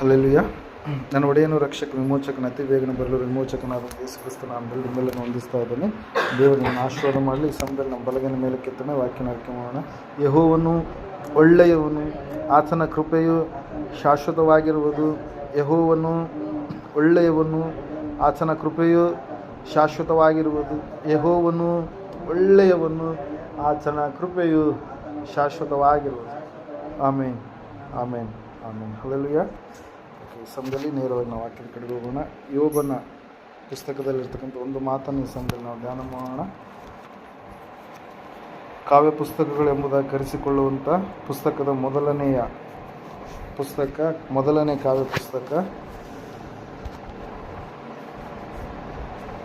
Hallelujah ನನ್ನ ಒಡೆಯನು ರಕ್ಷಕ ವಿಮೋಚಕನ ಅತಿ ಬೇಗನೆ ಬರಲು ವಿಮೋಚಕನಾದ ಯೇಸು ಕ್ರಿಸ್ತ ನಾಮದಲ್ಲಿ ಮೇಲೆ ಹೊಂದಿಸ್ತಾ ಇದ್ದೇನೆ. ದೇವರು ಆಶೀರ್ವಾದ ಮಾಡಲಿ. ಈ ಸಮಯದಲ್ಲಿ ನಮ್ಮ ಬಲಗನ ಮೇಲೆ ಕೆತ್ತನೆ, ವಾಕ್ಯನ ಅರಿಕೆ ಮಾಡೋಣ. ಯಹೋವನು ಒಳ್ಳೆಯವನು, ಆತನ ಕೃಪೆಯು ಶಾಶ್ವತವಾಗಿರುವುದು. ಯಹೋವನು ಒಳ್ಳೆಯವನು, ಆತನ ಕೃಪೆಯು ಶಾಶ್ವತವಾಗಿರುವುದು. ಯಹೋವನು ಒಳ್ಳೆಯವನು, ಆತನ ಕೃಪೆಯು ಶಾಶ್ವತವಾಗಿರುವುದು. ಆಮೇನ್. ಆಮೇನ್. ಆಮೇನ್. ಈ ಸಮಯದಲ್ಲಿ ನೇರವಾಗಿ ನಾವು ವಾಕ್ಯದ ಕಡೆಗೆ ಹೋಗೋಣ. ಯೋಗನ ಪುಸ್ತಕದಲ್ಲಿರ್ತಕ್ಕಂಥ ಒಂದು ಮಾತನ್ನು ಈ ಸಮಯದಲ್ಲಿ ನಾವು ಧ್ಯಾನ ಮಾಡೋಣ. ಕಾವ್ಯ ಪುಸ್ತಕಗಳು ಎಂಬುದಾಗಿ ಕರೆಸಿಕೊಳ್ಳುವಂಥ ಪುಸ್ತಕದ ಮೊದಲನೆಯ ಪುಸ್ತಕ, ಮೊದಲನೇ ಕಾವ್ಯ ಪುಸ್ತಕ.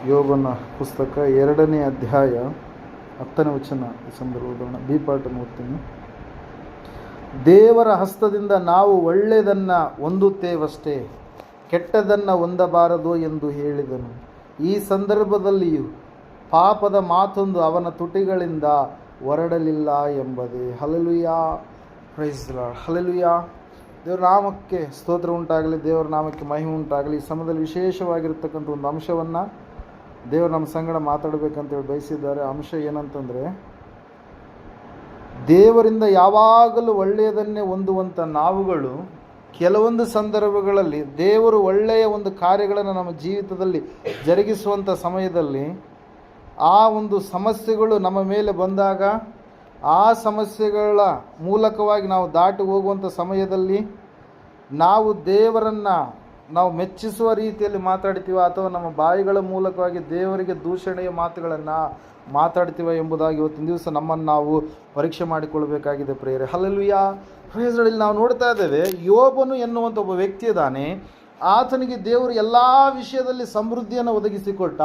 ಯೋಗನ ಪುಸ್ತಕ, ಎರಡನೇ ಅಧ್ಯಾಯ, ಹತ್ತನೇ ವಚನ ಈ ಸಂದರ್ಭ ಬಿ ಪಾಠ ಓದ್ತೀನಿ ದೇವರ ಹಸ್ತದಿಂದ ನಾವು ಒಳ್ಳೆಯದನ್ನು ಹೊಂದುತ್ತೇವಷ್ಟೇ, ಕೆಟ್ಟದನ್ನು ಹೊಂದಬಾರದು ಎಂದು ಹೇಳಿದನು. ಈ ಸಂದರ್ಭದಲ್ಲಿಯೂ ಪಾಪದ ಮಾತೊಂದು ಅವನ ತುಟಿಗಳಿಂದ ಹೊರಡಲಿಲ್ಲ ಎಂಬುದೇ. ಹಲಲುಯಾ ಪ್ರೈಸ್ ಹಲಲುಯಾ ದೇವರ ನಾಮಕ್ಕೆ ಸ್ತೋತ್ರ ಉಂಟಾಗಲಿ, ದೇವರ ನಾಮಕ್ಕೆ ಮಹಿಮೆ ಉಂಟಾಗಲಿ. ಈ ಸಮಯದಲ್ಲಿ ವಿಶೇಷವಾಗಿರ್ತಕ್ಕಂಥ ಒಂದು ಅಂಶವನ್ನು ದೇವರು ನಮ್ಮ ಸಂಗಡ ಮಾತಾಡಬೇಕಂತೇಳಿ ಬಯಸಿದ್ದಾರೆ. ಅಂಶ ಏನಂತಂದರೆ ದೇವರಿಂದ ಯಾವಾಗಲೂ ಒಳ್ಳೆಯದನ್ನೇ ಹೊಂದುವಂಥ ನಾವುಗಳು ಕೆಲವೊಂದು ಸಂದರ್ಭಗಳಲ್ಲಿ ದೇವರು ಒಳ್ಳೆಯ ಒಂದು ಕಾರ್ಯಗಳನ್ನು ನಮ್ಮ ಜೀವಿತದಲ್ಲಿ ಜರುಗಿಸುವಂಥ ಸಮಯದಲ್ಲಿ ಆ ಒಂದು ಸಮಸ್ಯೆಗಳು ನಮ್ಮ ಮೇಲೆ ಬಂದಾಗ ಆ ಸಮಸ್ಯೆಗಳ ಮೂಲಕವಾಗಿ ನಾವು ದಾಟಿ ಹೋಗುವಂಥ ಸಮಯದಲ್ಲಿ ನಾವು ದೇವರನ್ನು ನಾವು ಮೆಚ್ಚಿಸುವ ರೀತಿಯಲ್ಲಿ ಮಾತಾಡ್ತೀವ ಅಥವಾ ನಮ್ಮ ಬಾಯಿಗಳ ಮೂಲಕವಾಗಿ ದೇವರಿಗೆ ದೂಷಣೆಯ ಮಾತುಗಳನ್ನು ಮಾತಾಡ್ತೀವ ಎಂಬುದಾಗಿ ಇವತ್ತಿನ ದಿವಸ ನಮ್ಮನ್ನು ನಾವು ಪರೀಕ್ಷೆ ಮಾಡಿಕೊಳ್ಬೇಕಾಗಿದೆ ಪ್ರೇಯರೆ. ಹಲಲುಯ ಪ್ರೇಯರ್ಗಳಲ್ಲಿ ನಾವು ನೋಡ್ತಾ ಇದ್ದೇವೆ, ಯೋಬನು ಎನ್ನುವಂಥ ಒಬ್ಬ ವ್ಯಕ್ತಿ ಇದ್ದಾನೆ ಆತನಿಗೆ ದೇವರು ಎಲ್ಲ ವಿಷಯದಲ್ಲಿ ಸಮೃದ್ಧಿಯನ್ನು ಒದಗಿಸಿಕೊಟ್ಟ,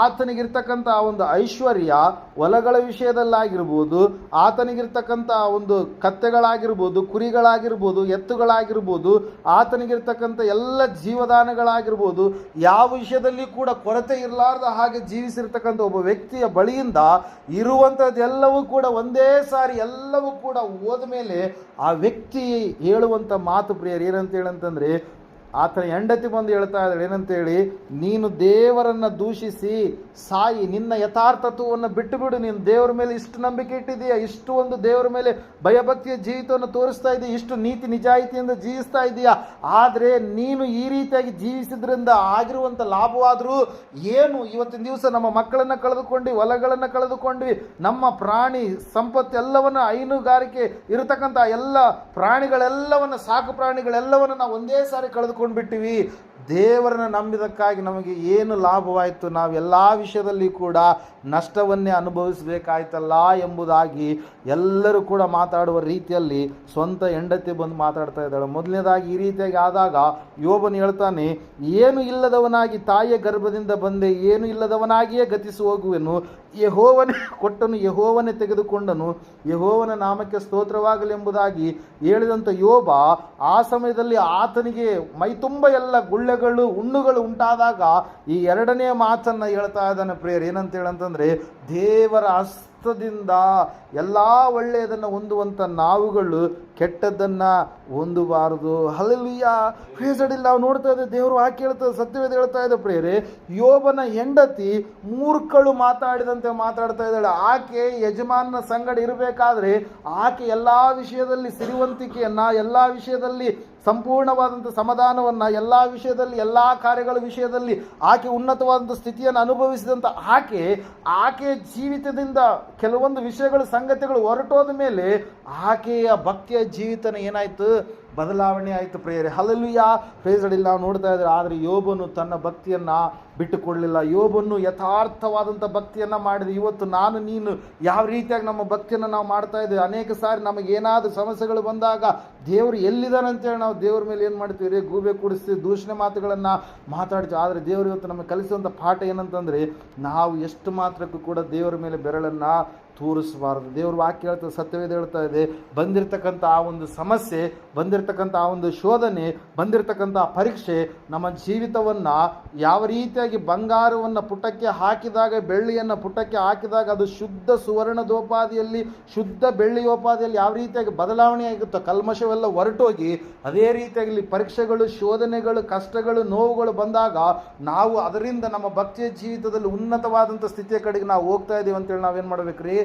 ಆತನಿಗಿರ್ತಕ್ಕಂಥ ಒಂದು ಐಶ್ವರ್ಯ ಹೊಲಗಳ ವಿಷಯದಲ್ಲಾಗಿರ್ಬೋದು, ಆತನಿಗಿರ್ತಕ್ಕಂಥ ಒಂದು ಕತ್ತೆಗಳಾಗಿರ್ಬೋದು, ಕುರಿಗಳಾಗಿರ್ಬೋದು, ಎತ್ತುಗಳಾಗಿರ್ಬೋದು, ಆತನಿಗಿರ್ತಕ್ಕಂಥ ಎಲ್ಲ ಜೀವದಾನಗಳಾಗಿರ್ಬೋದು, ಯಾವ ವಿಷಯದಲ್ಲಿ ಕೂಡ ಕೊರತೆ ಇರಲಾರ್ದ ಹಾಗೆ ಜೀವಿಸಿರ್ತಕ್ಕಂಥ ಒಬ್ಬ ವ್ಯಕ್ತಿಯ ಬಳಿಯಿಂದ ಇರುವಂಥದ್ದೆಲ್ಲವೂ ಕೂಡ ಒಂದೇ ಸಾರಿ ಎಲ್ಲವೂ ಕೂಡ ಹೋದ ಮೇಲೆ ಆ ವ್ಯಕ್ತಿ ಹೇಳುವಂಥ ಮಾತು ಪ್ರಿಯರು ಏನಂತ ಹೇಳಂತಂದರೆ ಆತನ ಹೆಂಡತಿ ಬಂದು ಹೇಳ್ತಾ ಇದ್ದಾಳೆ, ಏನಂತೇಳಿ, ನೀನು ದೇವರನ್ನು ದೂಷಿಸಿ, ಸಾಯಿ, ನಿನ್ನ ಯಥಾರ್ಥತ್ವವನ್ನು ಬಿಟ್ಟು ಬಿಡು ನೀನು ದೇವರ ಮೇಲೆ ಇಷ್ಟು ನಂಬಿಕೆ ಇಟ್ಟಿದೆಯಾ ಇಷ್ಟು ಒಂದು ದೇವರ ಮೇಲೆ ಭಯಭಕ್ತಿಯ ಜೀವಿತವನ್ನು ತೋರಿಸ್ತಾ ಇದ್ದೀಯ ಇಷ್ಟು ನೀತಿ ನಿಜಾಯಿತಿಯಿಂದ ಜೀವಿಸ್ತಾ ಇದೆಯಾ, ಆದರೆ ನೀನು ಈ ರೀತಿಯಾಗಿ ಜೀವಿಸಿದ್ರಿಂದ ಆಗಿರುವಂಥ ಲಾಭವಾದರೂ ಏನು? ಇವತ್ತಿನ ದಿವಸ ನಮ್ಮ ಮಕ್ಕಳನ್ನು ಕಳೆದುಕೊಂಡು ಹೊಲಗಳನ್ನು ಕಳೆದುಕೊಂಡ್ವಿ, ನಮ್ಮ ಪ್ರಾಣಿ ಸಂಪತ್ತು ಎಲ್ಲವನ್ನು ಹೈನುಗಾರಿಕೆ ಇರತಕ್ಕಂಥ ಎಲ್ಲ ಪ್ರಾಣಿಗಳೆಲ್ಲವನ್ನು, ಸಾಕು ಪ್ರಾಣಿಗಳೆಲ್ಲವನ್ನು ನಾವು ಒಂದೇ ಸಾರಿ ಕಳೆದುಕೊಂಡು ಬಿಟ್ಟಿವಿ ದೇವರನ್ನ ನಂಬಿದಕ್ಕಾಗಿ ನಮಗೆ ಏನು ಲಾಭವಾಯಿತು? ನಾವು ಎಲ್ಲ ವಿಷಯದಲ್ಲಿ ಕೂಡ ನಷ್ಟವನ್ನೇ ಅನುಭವಿಸಬೇಕಾಯ್ತಲ್ಲ ಎಂಬುದಾಗಿ ಎಲ್ಲರೂ ಕೂಡ ಮಾತಾಡುವ ರೀತಿಯಲ್ಲಿ ಸ್ವಂತ ಹೆಂಡತಿ ಬಂದು ಮಾತಾಡ್ತಾ ಇದ್ದಾಳೆ. ಮೊದಲನೇದಾಗಿ ಈ ರೀತಿಯಾಗಿ ಆದಾಗ ಯೋಬನು ಹೇಳ್ತಾನೆ, ಏನು ಇಲ್ಲದವನಾಗಿ ತಾಯಿಯ ಗರ್ಭದಿಂದ ಬಂದೆ, ಏನು ಇಲ್ಲದವನಾಗಿಯೇ ಗತಿಸಿ ಹೋಗುವೆನು. ಯಹೋವನೇ ಕೊಟ್ಟನು, ಯಹೋವನೇ ತೆಗೆದುಕೊಂಡನು, ಯಹೋವನ ನಾಮಕ್ಕೆ ಸ್ತೋತ್ರವಾಗಲೆಂಬುದಾಗಿ ಹೇಳಿದಂಥ ಯೋಬ, ಆ ಸಮಯದಲ್ಲಿ ಆತನಿಗೆ ಮೈತುಂಬ ಎಲ್ಲ ಗುಳ್ಳೆಗಳು ಹುಣ್ಣುಗಳು ಉಂಟಾದಾಗ ಈ ಎರಡನೇ ಮಾತನ್ನು ಹೇಳ್ತಾ ಇದ್ದಾನೆ ಪ್ರೇಯರ್. ಏನಂತ ಹೇಳಂತಂದರೆ, ದೇವರ ಹಸ್ತದಿಂದ ಎಲ್ಲ ಒಳ್ಳೆಯದನ್ನು ಹೊಂದುವಂಥ ನಾವುಗಳು ಕೆಟ್ಟದ್ದನ್ನು ಹೊಂದಬಾರದು. ಹಲಲಿಯ ಫೇಸಡಿಲ್ಲಿ ನಾವು ನೋಡ್ತಾ ಇದ್ದೆ, ದೇವರು ಹಾಕಿ ಹೇಳ್ತದೆ ಸತ್ಯವೇದ ಹೇಳ್ತಾ ಇದೆ ಪ್ರೇರೆ ಯೋಬನ ಹೆಂಡತಿ ಮೂರ್ಖಳು ಮಾತಾಡಿದಂತೆ ಮಾತಾಡ್ತಾ ಇದ್ದಾಳೆ. ಆಕೆ ಯಜಮಾನನ ಸಂಗಡ ಇರಬೇಕಾದ್ರೆ ಆಕೆ ಎಲ್ಲ ವಿಷಯದಲ್ಲಿ ಸಿರಿವಂತಿಕೆಯನ್ನು, ಎಲ್ಲ ವಿಷಯದಲ್ಲಿ ಸಂಪೂರ್ಣವಾದಂಥ ಸಮಾಧಾನವನ್ನು ಎಲ್ಲ ವಿಷಯದಲ್ಲಿ, ಎಲ್ಲ ಕಾರ್ಯಗಳ ವಿಷಯದಲ್ಲಿ ಆಕೆ ಉನ್ನತವಾದಂಥ ಸ್ಥಿತಿಯನ್ನು ಅನುಭವಿಸಿದಂಥ ಆಕೆ ಆಕೆಯ ಜೀವಿತದಿಂದ ಕೆಲವೊಂದು ವಿಷಯಗಳು, ಸಂಗತಿಗಳು ಹೊರಟೋದ ಮೇಲೆ ಆಕೆಯ ಭಕ್ತಿಯ ಜೀವಿತನ ಏನಾಯಿತು? ಬದಲಾವಣೆ ಆಯಿತು ಪ್ರೇಯರೆ. ಹಲಲುಯ ಪ್ರೇಸಡಿಲ್ಲಿ ನಾವು ನೋಡ್ತಾ ಇದ್ದಾರೆ ಆದರೆ ಯೋಬನು ತನ್ನ ಭಕ್ತಿಯನ್ನು ಬಿಟ್ಟುಕೊಡಲಿಲ್ಲ. ಯೋಬನ್ನು ಯಥಾರ್ಥವಾದಂಥ ಭಕ್ತಿಯನ್ನು ಮಾಡಿದೆ. ಇವತ್ತು ನಾನು, ನೀನು ಯಾವ ರೀತಿಯಾಗಿ ನಮ್ಮ ಭಕ್ತಿಯನ್ನು ನಾವು ಮಾಡ್ತಾ ಇದ್ದೇವೆ? ಅನೇಕ ಸಾರಿ ನಮಗೆ ಏನಾದರೂ ಸಮಸ್ಯೆಗಳು ಬಂದಾಗ ದೇವರು ಎಲ್ಲಿದ್ದಾನೆ ಅಂತೇಳಿ ನಾವು ದೇವ್ರ ಮೇಲೆ ಏನು ಮಾಡ್ತೀವಿ? ರೀ, ಗೂಬೆ ಕೂಡಿಸಿ ದೂಷಣೆ ಮಾತುಗಳನ್ನು ಮಾತಾಡ್ತೀವಿ. ಆದರೆ ದೇವರು ಇವತ್ತು ನಮಗೆ ಕಲಿಸುವಂಥ ಪಾಠ ಏನಂತಂದರೆ, ನಾವು ಎಷ್ಟು ಮಾತ್ರಕ್ಕೂ ಕೂಡ ದೇವರ ಮೇಲೆ ಬೆರಳನ್ನು ತೋರಿಸಬಾರದು. ದೇವ್ರ ವಾಕ್ಯ ಹೇಳ್ತದೆ, ಸತ್ಯವೇದ ಹೇಳ್ತಾ ಇದೆ, ಬಂದಿರತಕ್ಕಂಥ ಆ ಒಂದು ಸಮಸ್ಯೆ, ಬಂದಿರತಕ್ಕಂಥ ಆ ಒಂದು ಶೋಧನೆ, ಬಂದಿರತಕ್ಕಂಥ ಪರೀಕ್ಷೆ, ನಮ್ಮ ಜೀವಿತವನ್ನು ಯಾವ ರೀತಿಯಾಗಿ ಬಂಗಾರವನ್ನು ಪುಟಕ್ಕೆ ಹಾಕಿದಾಗ, ಬೆಳ್ಳಿಯನ್ನು ಪುಟಕ್ಕೆ ಹಾಕಿದಾಗ ಅದು ಶುದ್ಧ ಸುವರ್ಣದೋಪಾದಿಯಲ್ಲಿ, ಶುದ್ಧ ಬೆಳ್ಳಿಯೋಪಾದಿಯಲ್ಲಿ ಯಾವ ರೀತಿಯಾಗಿ ಬದಲಾವಣೆ ಆಗುತ್ತೋ, ಕಲ್ಮಶವೆಲ್ಲ ಹೊರಟೋಗಿ, ಅದೇ ರೀತಿಯಾಗಿ ಪರೀಕ್ಷೆಗಳು, ಶೋಧನೆಗಳು, ಕಷ್ಟಗಳು, ನೋವುಗಳು ಬಂದಾಗ ನಾವು ಅದರಿಂದ ನಮ್ಮ ಭಕ್ತಿಯ ಜೀವಿತದಲ್ಲಿ ಉನ್ನತವಾದಂಥ ಸ್ಥಿತಿಯ ಕಡೆಗೆ ನಾವು ಹೋಗ್ತಾ ಇದ್ದೀವಿ ಅಂತೇಳಿ ನಾವೇನು ಮಾಡ್ಬೇಕ್ರಿ?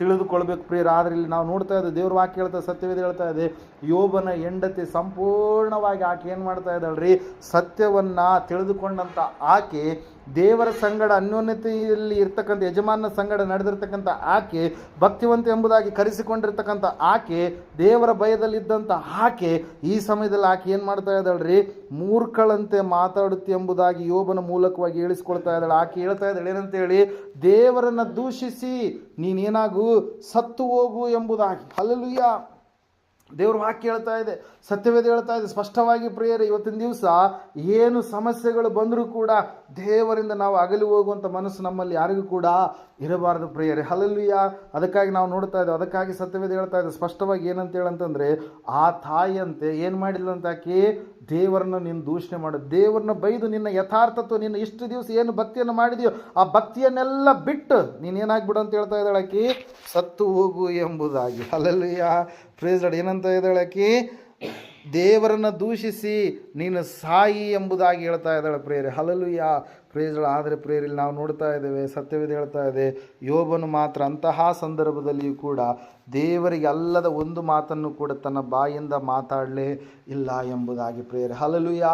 ತಿಳಿದುಕೊಳ್ಬೇಕು ಪ್ರಿಯರ. ಆದರೆ ಇಲ್ಲಿ ನಾವು ನೋಡ್ತಾ ಇದ್ದೇವೆ ದೇವ್ರ ವಾಕ್ಯ ಹೇಳ್ತಾ, ಸತ್ಯವೇದ ಹೇಳ್ತಾ ಇದೆ, ಯೋಬನ ಹೆಂಡತಿ ಸಂಪೂರ್ಣವಾಗಿ ಆಕೆ ಏನು ಮಾಡ್ತಾ ಇದ್ದಾಳ್ರಿ? ಸತ್ಯವನ್ನು ತಿಳಿದುಕೊಂಡಂಥ ಆಕೆ, ದೇವರ ಸಂಗಡ, ಅನ್ಯೋನ್ಯತೆಯಲ್ಲಿ ಇರ್ತಕ್ಕಂಥ ಯಜಮಾನ ಸಂಗಡ ನಡೆದಿರ್ತಕ್ಕಂಥ ಆಕೆ, ಭಕ್ತಿವಂತ ಎಂಬುದಾಗಿ ಕರೆಸಿಕೊಂಡಿರ್ತಕ್ಕಂಥ ಆಕೆ, ದೇವರ ಭಯದಲ್ಲಿದ್ದಂಥ ಆಕೆ, ಈ ಸಮಯದಲ್ಲಿ ಆಕೆ ಏನು ಮಾಡ್ತಾ ಇದ್ದಾಳ್ರಿ? ಮೂರ್ಖಳಂತೆ ಮಾತಾಡುತ್ತೆ ಎಂಬುದಾಗಿ ಯೋಬನ ಮೂಲಕವಾಗಿ ಹೇಳಿಸ್ಕೊಳ್ತಾ ಇದ್ದಾಳೆ. ಆಕೆ ಹೇಳ್ತಾ ಇದ್ದಾಳೆ, ಏನಂತೇಳಿ? ದೇವರನ್ನು ದೂಷಿಸಿ, ನೀನೇನಾಗು? ಸತ್ತು ಹೋಗು ಎಂಬುದಾಗಿ. ಅಲ್ಲಲ್ಲೂಯ್ಯ ದೇವ್ರ ವಾಕ್ಯ ಹೇಳ್ತಾ ಇದೆ. ಸತ್ಯವೇದ ಹೇಳ್ತಾ ಇದೆ, ಸ್ಪಷ್ಟವಾಗಿ ಪ್ರಿಯರೇ, ಇವತ್ತಿನ ದಿವಸ ಏನು ಸಮಸ್ಯೆಗಳು ಬಂದರೂ ಕೂಡ ದೇವರಿಂದ ನಾವು ಅಗಲಿ ಹೋಗುವಂಥ ಮನಸ್ಸು ನಮ್ಮಲ್ಲಿ ಯಾರಿಗೂ ಕೂಡ ಇರಬಾರದು ಪ್ರಿಯರೇ. ಹಲಲುಯ್ಯ ಅದಕ್ಕಾಗಿ ನಾವು ನೋಡ್ತಾ ಇದ್ದೇವೆ. ಅದಕ್ಕಾಗಿ ಸತ್ಯವೇದ ಹೇಳ್ತಾ ಇದೆ, ಸ್ಪಷ್ಟವಾಗಿ ಏನಂತ ಹೇಳಂತಂದರೆ, ಆ ತಾಯಿಯಂತೆ ಏನು ಮಾಡಿಲ್ಲ ಅಂತ ಆಕೆ? ದೇವರನ್ನ ನೀನು ದೂಷಣೆ ಮಾಡು. ದೇವರನ್ನ ಬೈದು ನಿನ್ನ ಯಥಾರ್ಥತ್ವ, ನಿನ್ನ ಇಷ್ಟು ದಿವಸ ಏನು ಭಕ್ತಿಯನ್ನು ಮಾಡಿದೆಯೋ, ಆ ಭಕ್ತಿಯನ್ನೆಲ್ಲ ಬಿಟ್ಟು ನೀನು ಏನಾಗ್ಬಿಡು ಅಂತ ಹೇಳ್ತಾ ಇದ್ದಾಳೆ ಆಕಿ? ಸತ್ತು ಹೋಗು ಎಂಬುದಾಗಿ. ಅಲ್ಲಲ್ಲಿಯ ಪ್ರೇಸ್ ಏನಂತ ಇದ್ದಾಳೆ ಆಕಿ? ದೇವರನ್ನ ದೂಷಿಸಿ ನೀನು ಸಾಯಿ ಎಂಬುದಾಗಿ ಹೇಳ್ತಾ ಇದ್ದಾಳೆ ಪ್ರೇಯರ್. ಹಲಲು ಯಾ ಪ್ರೇಜ್ಗಳು ಆದರೆ ಪ್ರೇರಿಲಿ ನಾವು ನೋಡ್ತಾ ಇದ್ದೇವೆ, ಸತ್ಯವೇದ ಹೇಳ್ತಾ ಇದೆ, ಯೋಬನು ಮಾತ್ರ ಅಂತಹ ಸಂದರ್ಭದಲ್ಲಿಯೂ ಕೂಡ ದೇವರಿಗೆ ಅಲ್ಲದ ಒಂದು ಮಾತನ್ನು ಕೂಡ ತನ್ನ ಬಾಯಿಂದ ಮಾತಾಡಲೇ ಇಲ್ಲ ಎಂಬುದಾಗಿ ಪ್ರೇಯರ್. ಹಲಲುಯ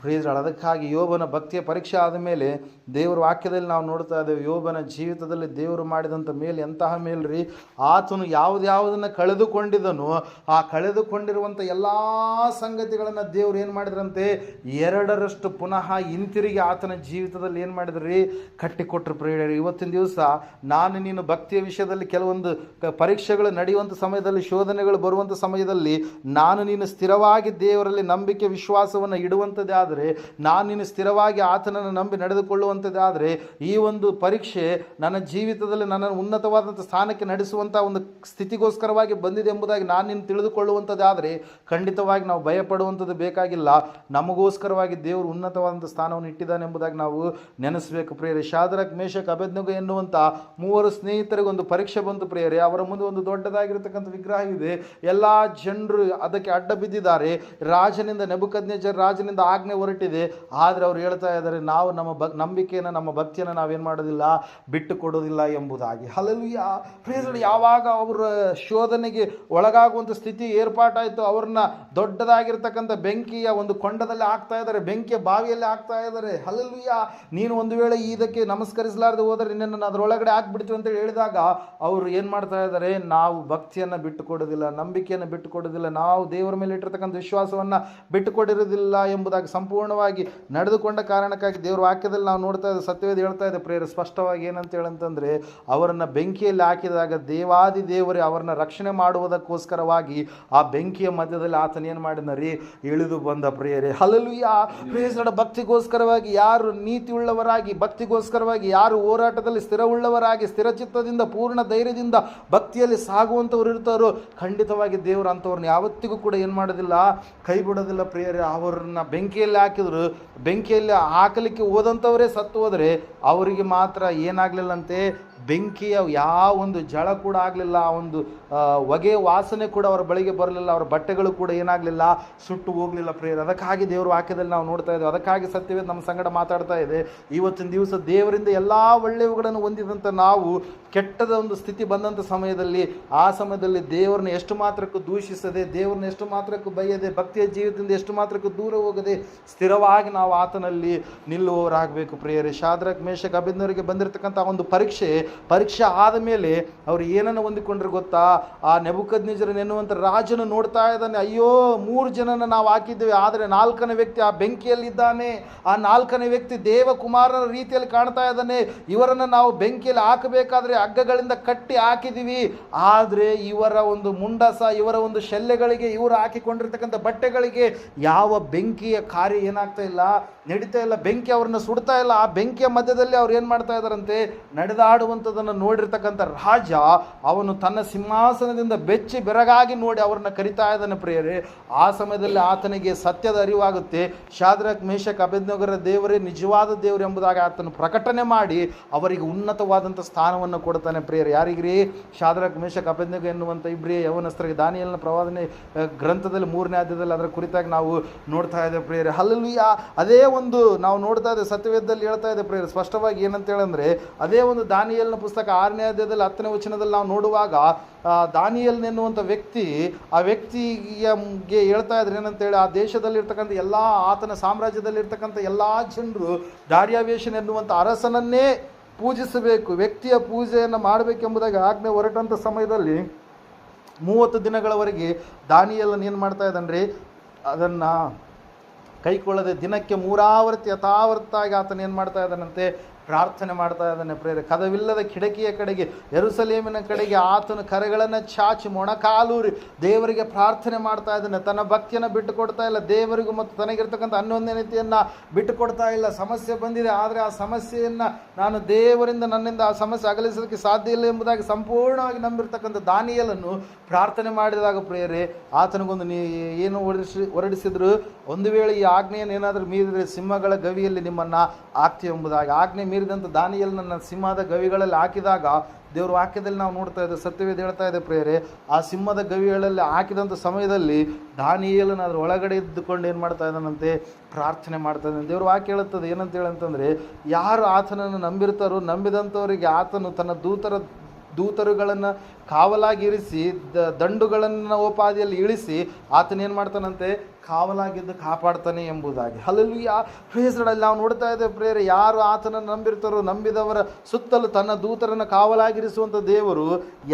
ಪ್ರೇಯರ್ಗಳು ಅದಕ್ಕಾಗಿ ಯೋಬನ ಭಕ್ತಿಯ ಪರೀಕ್ಷೆ ಆದ ಮೇಲೆ ದೇವರ ವಾಕ್ಯದಲ್ಲಿ ನಾವು ನೋಡ್ತಾ ಇದ್ದೇವೆ, ಯೋಬನ ಜೀವಿತದಲ್ಲಿ ದೇವರು ಮಾಡಿದಂಥ ಮೇಲೆ ಎಂತಹ ಮೇಲ್ರಿ? ಆತನು ಯಾವುದ್ಯಾವುದನ್ನು ಕಳೆದುಕೊಂಡಿದ್ದನು ಆ ಕಳೆದುಕೊಂಡಿರುವಂಥ ಎಲ್ಲ ಸಂಗತಿಗಳನ್ನು ದೇವರು ಏನು ಮಾಡಿದ್ರಂತೆ? ಎರಡರಷ್ಟು ಪುನಃ ಹಿಂತಿರುಗಿ ಆತನ ಜೀವಿತದಲ್ಲಿ ಏನು ಮಾಡಿದ್ರಿ? ಕಟ್ಟಿಕೊಟ್ರು ಪ್ರೇರ ಇವತ್ತಿನ ದಿವಸ ನಾನು ನೀನು ಭಕ್ತಿಯ ವಿಷಯದಲ್ಲಿ ಕೆಲವೊಂದು ಪರೀಕ್ಷೆಗಳು ನಡೆಯುವಂಥ ಸಮಯದಲ್ಲಿ, ಶೋಧನೆಗಳು ಬರುವಂಥ ಸಮಯದಲ್ಲಿ ನಾನು ನೀನು ಸ್ಥಿರವಾಗಿ ದೇವರಲ್ಲಿ ನಂಬಿಕೆ ವಿಶ್ವಾಸವನ್ನು ಇಡುವಂಥದ್ದೇ ಆದರೆ, ನಾನು ನೀನು ಸ್ಥಿರವಾಗಿ ಆತನನ್ನು ನಂಬಿ ನಡೆದುಕೊಳ್ಳುವಂಥದ್ದಾದರೆ ಈ ಒಂದು ಪರೀಕ್ಷೆ ನನ್ನ ಜೀವಿತದಲ್ಲಿ ನನ್ನನ್ನು ಉನ್ನತವಾದಂಥ ಸ್ಥಾನಕ್ಕೆ ನಡೆಸುವಂಥ ಒಂದು ಸ್ಥಿತಿಗೋಸ್ಕರವಾಗಿ ಬಂದಿದೆ ಎಂಬುದಾಗಿ ನಾನು ನೀನು ತಿಳಿದುಕೊಳ್ಳುವಂಥದ್ದಾದರೆ ಖಂಡಿತವಾಗಿ ನಾವು ಭಯಪಡುವಂಥದ್ದು ಬೇಕಾಗಿಲ್ಲ. ನಮಗೋಸ್ಕರವಾಗಿ ದೇವರು ಉನ್ನತವಾದಂಥ ಸ್ಥಾನವನ್ನು ಇಟ್ಟಿದ್ದಾನೆ ಎಂಬುದಾಗಿ ನಾವು ನೆನೆಸಬೇಕು ಪ್ರಿಯರೇ. ಶಾದರಕ್ ಮೇಷಕ್ ಅಭೆದ್ನಗ ಎನ್ನುವಂಥ ಮೂವರು ಸ್ನೇಹಿತರಿಗೆ ಒಂದು ಪರೀಕ್ಷೆ ಬಂತು ಪ್ರಿಯರೇ. ಅವರ ಮುಂದೆ ಒಂದು ದೊಡ್ಡದಾಗಿರ್ತಕ್ಕಂಥ ವಿಗ್ರಹ ಇದೆ. ಎಲ್ಲ ಜನರು ಅದಕ್ಕೆ ಅಡ್ಡ ಬಿದ್ದಿದ್ದಾರೆ. ರಾಜನಿಂದ ನೆಬುಕದ್ನೇಜರ್ ರಾಜನಿಂದ ಆಜ್ಞೆ ಹೊರಟಿದೆ. ಆದರೆ ಅವ್ರು ಹೇಳ್ತಾ ಇದ್ದಾರೆ, ನಾವು ನಮ್ಮ ಬ ನಂಬಿಕೆಯನ್ನು ನಮ್ಮ ಭಕ್ತಿಯನ್ನು ನಾವೇನು ಮಾಡೋದಿಲ್ಲ, ಬಿಟ್ಟು ಕೊಡೋದಿಲ್ಲ ಎಂಬುದಾಗಿ. ಹಲಲು ಯಾ ಯಾವಾಗ ಅವರ ಶೋಧನೆಗೆ ಒಳಗಾಗುವಂಥ ಸ್ಥಿತಿ ಏರ್ಪಾಟಾಯಿತು, ಅವ್ರನ್ನ ದೊಡ್ಡದಾಗಿರ್ತಕ್ಕಂಥ ಬೆಂಕಿಯ ಒಂದು ಕೊಂಡದಲ್ಲಿ ಹಾಕ್ತಾ ಇದ್ದಾರೆ, ಬೆಂಕಿಯ ಬಾವಿಯಲ್ಲಿ ಹಾಕ್ತಾ ಇದ್ದಾರೆ. ಹಲಲು ನೀನು ಒಂದು ವೇಳೆ ಇದಕ್ಕೆ ನಮಸ್ಕರಿಸಲಾರದೆ ಹೋದರೆ ನಿನ್ನನ್ನು ಅದರೊಳಗಡೆ ಹಾಕ್ಬಿಡ್ತೀವಿ ಅಂತ ಹೇಳಿದಾಗ, ಅವರು ಏನು ಮಾಡ್ತಾ ಇದ್ದಾರೆ, ನಾವು ಭಕ್ತಿಯನ್ನು ಬಿಟ್ಟು ಕೊಡೋದಿಲ್ಲ ನಂಬಿಕೆಯನ್ನು ಬಿಟ್ಟು ಕೊಡೋದಿಲ್ಲ ನಾವು ದೇವರ ಮೇಲೆ ಇಟ್ಟಿರ್ತಕ್ಕಂಥ ವಿಶ್ವಾಸವನ್ನು ಬಿಟ್ಟು ಕೊಡಿರೋದಿಲ್ಲ ಎಂಬುದಾಗಿ ಸಂಪೂರ್ಣವಾಗಿ ನಡೆದುಕೊಂಡ ಕಾರಣಕ್ಕಾಗಿ ದೇವರ ವಾಕ್ಯದಲ್ಲಿ ನಾವು ನೋಡ್ತಾ ಇದ್ದೇವೆ ಸತ್ಯವೇದ ಹೇಳ್ತಾ ಇದೆ ಪ್ರೇರ ಸ್ಪಷ್ಟವಾಗಿ ಏನಂತ ಹೇಳಂತಂದ್ರೆ, ಅವರನ್ನು ಬೆಂಕಿಯಲ್ಲಿ ಹಾಕಿದಾಗ ದೇವಾದಿ ದೇವರೇ ಅವರನ್ನು ರಕ್ಷಣೆ ಮಾಡುವುದಕ್ಕೋಸ್ಕರವಾಗಿ ಆ ಬೆಂಕಿಯ ಮಧ್ಯದಲ್ಲಿ ಆತನ ಏನು ಮಾಡಿದ ರೀ? ಇಳಿದು ಬಂದ, ಪ್ರಿಯರೇ ಯಾ ಪ್ರೇಸಡ ಭಕ್ತಿಗೋಸ್ಕರವಾಗಿ ಯಾರು ನೀತಿ ಉಳ್ಳವರಾಗಿ ಭಕ್ತಿಗೋಸ್ಕರವಾಗಿ ಯಾರು ಹೋರಾಟದಲ್ಲಿ ಸ್ಥಿರವುಳ್ಳವರಾಗಿ ಸ್ಥಿರಚಿತ್ತದಿಂದ ಪೂರ್ಣ ಧೈರ್ಯದಿಂದ ಭಕ್ತಿಯಲ್ಲಿ ಸಾಗುವಂಥವ್ರು ಇರ್ತಾರೋ, ಖಂಡಿತವಾಗಿ ದೇವರು ಅಂಥವ್ರನ್ನ ಯಾವತ್ತಿಗೂ ಕೂಡ ಏನು ಮಾಡೋದಿಲ್ಲ, ಕೈ ಬಿಡೋದಿಲ್ಲ ಪ್ರಿಯರೇ, ಅವ್ರನ್ನ ಬೆಂಕಿಯಲ್ಲಿ ಹಾಕಿದ್ರು, ಬೆಂಕಿಯಲ್ಲಿ ಹಾಕಲಿಕ್ಕೆ ಹೋದಂಥವರೇ ಸತ್ತು ಹೋದರೆ ಅವರಿಗೆ ಮಾತ್ರ ಏನಾಗಲಿಲ್ಲಂತೆ, ಬೆಂಕಿಯ ಯಾವ ಒಂದು ಜಳ ಕೂಡ ಆಗಲಿಲ್ಲ, ಆ ಒಂದು ಹೊಗೆ ವಾಸನೆ ಕೂಡ ಅವರ ಬಳಿಗೆ ಬರಲಿಲ್ಲ, ಅವರ ಬಟ್ಟೆಗಳು ಕೂಡ ಏನಾಗಲಿಲ್ಲ, ಸುಟ್ಟು ಹೋಗಲಿಲ್ಲ ಪ್ರೇಯರ್. ಅದಕ್ಕಾಗಿ ದೇವರು ವಾಕ್ಯದಲ್ಲಿ ನಾವು ನೋಡ್ತಾ ಇದ್ದೇವೆ. ಅದಕ್ಕಾಗಿ ಸತ್ಯವೇ ನಮ್ಮ ಸಂಗಡ ಮಾತಾಡ್ತಾ ಇದೆ. ಇವತ್ತಿನ ದಿವಸ ದೇವರಿಂದ ಎಲ್ಲ ಒಳ್ಳೆಯವುಗಳನ್ನು ಹೊಂದಿದಂಥ ನಾವು, ಕೆಟ್ಟದ ಒಂದು ಸ್ಥಿತಿ ಬಂದಂಥ ಸಮಯದಲ್ಲಿ, ಆ ಸಮಯದಲ್ಲಿ ದೇವರನ್ನ ಎಷ್ಟು ಮಾತ್ರಕ್ಕೂ ದೂಷಿಸದೆ, ದೇವರನ್ನ ಎಷ್ಟು ಮಾತ್ರಕ್ಕೂ ಬಯ್ಯದೆ ಭಕ್ತಿಯ ಜೀವಿತದಿಂದ ಎಷ್ಟು ಮಾತ್ರಕ್ಕೂ ದೂರ ಹೋಗದೆ, ಸ್ಥಿರವಾಗಿ ನಾವು ಆತನಲ್ಲಿ ನಿಲ್ಲುವವರಾಗಬೇಕು ಪ್ರಿಯರೇ. ಶಾದ್ರಕ್ ಮೇಷಕ್ ಅಭಿನವರಿಗೆ ಬಂದಿರತಕ್ಕಂಥ ಒಂದು ಪರೀಕ್ಷೆ ಪರೀಕ್ಷೆ ಆದ ಮೇಲೆ ಅವರು ಏನನ್ನು ಹೊಂದಿಕೊಂಡ್ರೆ ಗೊತ್ತಾ? ಆ ನೆಬುಕದ್ ಎನ್ನುವಂಥ ರಾಜನು ನೋಡ್ತಾ ಇದ್ದಾನೆ, ಅಯ್ಯೋ, ಮೂರು ಜನನ ನಾವು ಹಾಕಿದ್ದೇವೆ, ಆದರೆ ನಾಲ್ಕನೇ ವ್ಯಕ್ತಿ ಆ ಬೆಂಕಿಯಲ್ಲಿದ್ದಾನೆ, ಆ ನಾಲ್ಕನೇ ವ್ಯಕ್ತಿ ದೇವಕುಮಾರನ ರೀತಿಯಲ್ಲಿ ಕಾಣ್ತಾ ಇದ್ದಾನೆ, ಇವರನ್ನು ನಾವು ಬೆಂಕಿಯಲ್ಲಿ ಹಾಕಬೇಕಾದ್ರೆ ಹಗ್ಗಗಳಿಂದ ಕಟ್ಟಿ ಹಾಕಿದ್ದೀವಿ, ಆದರೆ ಇವರ ಒಂದು ಮುಂಡಸ, ಇವರ ಒಂದು ಶಲ್ಯಗಳಿಗೆ ಇವರು ಹಾಕಿಕೊಂಡಿರ್ತಕ್ಕಂಥ ಬಟ್ಟೆಗಳಿಗೆ ಯಾವ ಬೆಂಕಿಯ ಕಾರ್ಯ ಏನಾಗ್ತಾ ಇಲ್ಲ, ನಡೀತಾ ಇಲ್ಲ, ಬೆಂಕಿ ಅವ್ರನ್ನ ಸುಡ್ತಾ ಇಲ್ಲ, ಆ ಬೆಂಕಿಯ ಮಧ್ಯದಲ್ಲಿ ಅವ್ರು ಏನು ಮಾಡ್ತಾ ಇದ್ದಾರಂತೆ, ನಡೆದಾಡುವಂಥದ್ದನ್ನು ನೋಡಿರ್ತಕ್ಕಂಥ ರಾಜ, ಅವನು ತನ್ನ ಸಿಂಹಾಸನದಿಂದ ಬೆಚ್ಚಿ ಬೆರಗಾಗಿ ನೋಡಿ ಅವರನ್ನ ಕರಿತಾ ಇದ್ದಾನೆ ಪ್ರಿಯರೇ. ಆ ಸಮಯದಲ್ಲಿ ಆತನಿಗೆ ಸತ್ಯದ ಅರಿವಾಗುತ್ತೆ. ಶಾದ್ರಕ್ ಮೇಷಕ್ ಅಭಿಜ್ಞಗರ ದೇವರೇ ನಿಜವಾದ ದೇವರು ಎಂಬುದಾಗಿ ಆತನು ಪ್ರಕಟಣೆ ಮಾಡಿ ಅವರಿಗೆ ಉನ್ನತವಾದಂಥ ಸ್ಥಾನವನ್ನು ಕೊಡ್ತಾನೆ ಪ್ರಿಯರು. ಯಾರಿಗ್ರಿ? ಶಾದ್ರಕ್ ಮೇಷಕ್ ಅಭಿಜ್ಞಗ ಎನ್ನುವಂಥ ಇಬ್ಬರೇ ಯವನಸ್ಥರಿಗೆ ದಾನಿಯಲ್ನ ಪ್ರವಾದನೆ ಗ್ರಂಥದಲ್ಲಿ ಮೂರನೇ ಆದ್ಯದಲ್ಲಿ ಅದರ ಕುರಿತಾಗಿ ನಾವು ನೋಡ್ತಾ ಇದ್ದೇವೆ ಪ್ರಿಯರೇ. ಹಲ್ಲುಯ್ಯ ಅದೇ ಒಂದು ನಾವು ನೋಡ್ತಾ ಇದ್ದೇವೆ ಸತ್ಯವೇದದಲ್ಲಿ ಹೇಳ್ತಾ ಇದೆ ಪ್ರಿಯರು. ಸ್ಪಷ್ಟವಾಗಿ ಏನಂತ ಹೇಳಂದ್ರೆ, ಅದೇ ಒಂದು ದಾನಿಯಲ್ನ ಪುಸ್ತಕ ಆರನೇ ಅಧ್ಯಾಯದಲ್ಲಿ ಹತ್ತನೇ ವಚನದಲ್ಲಿ ನಾವು ನೋಡುವಾಗ ದಾನಿಯಲ್ ಎನ್ನುವಂಥ ವ್ಯಕ್ತಿ ಆ ವ್ಯಕ್ತಿಗೆ ಹೇಳ್ತಾ ಇದ್ರೆ ಏನಂತೇಳಿ, ಆ ದೇಶದಲ್ಲಿರ್ತಕ್ಕಂಥ ಎಲ್ಲ ಆತನ ಸಾಮ್ರಾಜ್ಯದಲ್ಲಿರ್ತಕ್ಕಂಥ ಎಲ್ಲ ಜನರು ದಾರ್ಯಾವೇಶನ್ ಎನ್ನುವಂಥ ಅರಸನನ್ನೇ ಪೂಜಿಸಬೇಕು, ವ್ಯಕ್ತಿಯ ಪೂಜೆಯನ್ನು ಮಾಡಬೇಕೆಂಬುದಾಗಿ ಆಜ್ಞೆ ಹೊರಟಂಥ ಸಮಯದಲ್ಲಿ ಮೂವತ್ತು ದಿನಗಳವರೆಗೆ ದಾನಿಯಲ್ಲನ್ನು ಏನು ಮಾಡ್ತಾ ಇದ್ದಾನ್ರಿ, ಅದನ್ನು ಕೈಕೊಳ್ಳದೆ ದಿನಕ್ಕೆ ಮೂರಾವರ್ತಿ ಯಥಾವರ್ತಾಗಿ ಆತನ ಏನು ಮಾಡ್ತಾ ಇದ್ದಾನಂತೆ ಪ್ರಾರ್ಥನೆ ಮಾಡ್ತಾ ಇದ್ದಾನೆ ಪ್ರೇರೆ ಕದವಿಲ್ಲದ ಕಿಡಕಿಯ ಕಡೆಗೆ ಎರುಸಲೇಮಿನ ಕಡೆಗೆ ಆತನ ಕರೆಗಳನ್ನು ಚಾಚಿ ಮೊಣಕಾಲೂರಿ ದೇವರಿಗೆ ಪ್ರಾರ್ಥನೆ ಮಾಡ್ತಾ ಇದ್ದಾನೆ. ತನ್ನ ಭಕ್ತಿಯನ್ನು ಬಿಟ್ಟು ಕೊಡ್ತಾ ಇಲ್ಲ. ದೇವರಿಗೂ ಮತ್ತು ತನಗಿರ್ತಕ್ಕಂಥ ಅನ್ಯೋನ್ಯತೆಯನ್ನು ಬಿಟ್ಟು ಕೊಡ್ತಾ ಇಲ್ಲ. ಸಮಸ್ಯೆ ಬಂದಿದೆ. ಆದರೆ ಆ ಸಮಸ್ಯೆಯನ್ನು ನಾನು ದೇವರಿಂದ ನನ್ನಿಂದ ಆ ಸಮಸ್ಯೆ ಅಗಲಿಸೋದಕ್ಕೆ ಸಾಧ್ಯ ಇಲ್ಲ ಎಂಬುದಾಗಿ ಸಂಪೂರ್ಣವಾಗಿ ನಂಬಿರ್ತಕ್ಕಂಥ ದಾನಿಯಲನ್ನು ಪ್ರಾರ್ಥನೆ ಮಾಡಿದಾಗ ಪ್ರೇರೆ ಆತನಿಗೊಂದು ನೀ ಏನು ಹೊರಡಿಸಿ ಹೊರಡಿಸಿದ್ರು? ಒಂದು ವೇಳೆ ಈ ಆಜ್ಞೆಯನ್ನು ಏನಾದರೂ ಮೀರಿದರೆ ಸಿಂಹಗಳ ಗವಿಯಲ್ಲಿ ನಿಮ್ಮನ್ನು ಆಗ್ತೀವಿ ಎಂಬುದಾಗಿ. ಆಜ್ಞೆ ಮೀರಿದಂಥ ದಾನಿಯಲ್ಲಿ ನನ್ನ ಸಿಂಹದ ಗವಿಗಳಲ್ಲಿ ಹಾಕಿದಾಗ ದೇವ್ರ ವಾಕ್ಯದಲ್ಲಿ ನಾವು ನೋಡ್ತಾ ಇದ್ದೇವೆ, ಸತ್ಯವೇದ ಹೇಳ್ತಾ ಇದೆ ಪ್ರೇರೆ ಆ ಸಿಂಹದ ಗವಿಗಳಲ್ಲಿ ಹಾಕಿದಂಥ ಸಮಯದಲ್ಲಿ ದಾನಿಯೇಲನ ಅದರ ಒಳಗಡೆ ಇದ್ದುಕೊಂಡು ಏನು ಮಾಡ್ತಾ ಇದ್ದಾನಂತೆ? ಪ್ರಾರ್ಥನೆ ಮಾಡ್ತಾ ಇದ್ದಾನೆ. ದೇವ್ರ ವಾಕ್ಯ ಹೇಳುತ್ತದೆ ಏನಂತ ಹೇಳಂತಂದರೆ, ಯಾರು ಆತನನ್ನು ನಂಬಿರ್ತಾರೋ ನಂಬಿದಂಥವರಿಗೆ ಆತನು ತನ್ನ ದೂತರ ದೂತರುಗಳನ್ನು ಕಾವಲಾಗಿರಿಸಿ, ದ ದಂಡುಗಳನ್ನು ಓಪಾದಿಯಲ್ಲಿ ಇಳಿಸಿ ಆತನೇನು ಮಾಡ್ತಾನಂತೆ? ಕಾವಲಾಗಿದ್ದು ಕಾಪಾಡ್ತಾನೆ ಎಂಬುದಾಗಿ. ಹಲಲುಯ ಪ್ರೇಸರಲ್ಲಿ ನಾವು ನೋಡ್ತಾ ಇದ್ದೇವೆ ಪ್ರೇರೆ ಯಾರು ಆತನನ್ನು ನಂಬಿರ್ತಾರೋ, ನಂಬಿದವರ ಸುತ್ತಲೂ ತನ್ನ ದೂತರನ್ನು ಕಾವಲಾಗಿರಿಸುವಂಥ ದೇವರು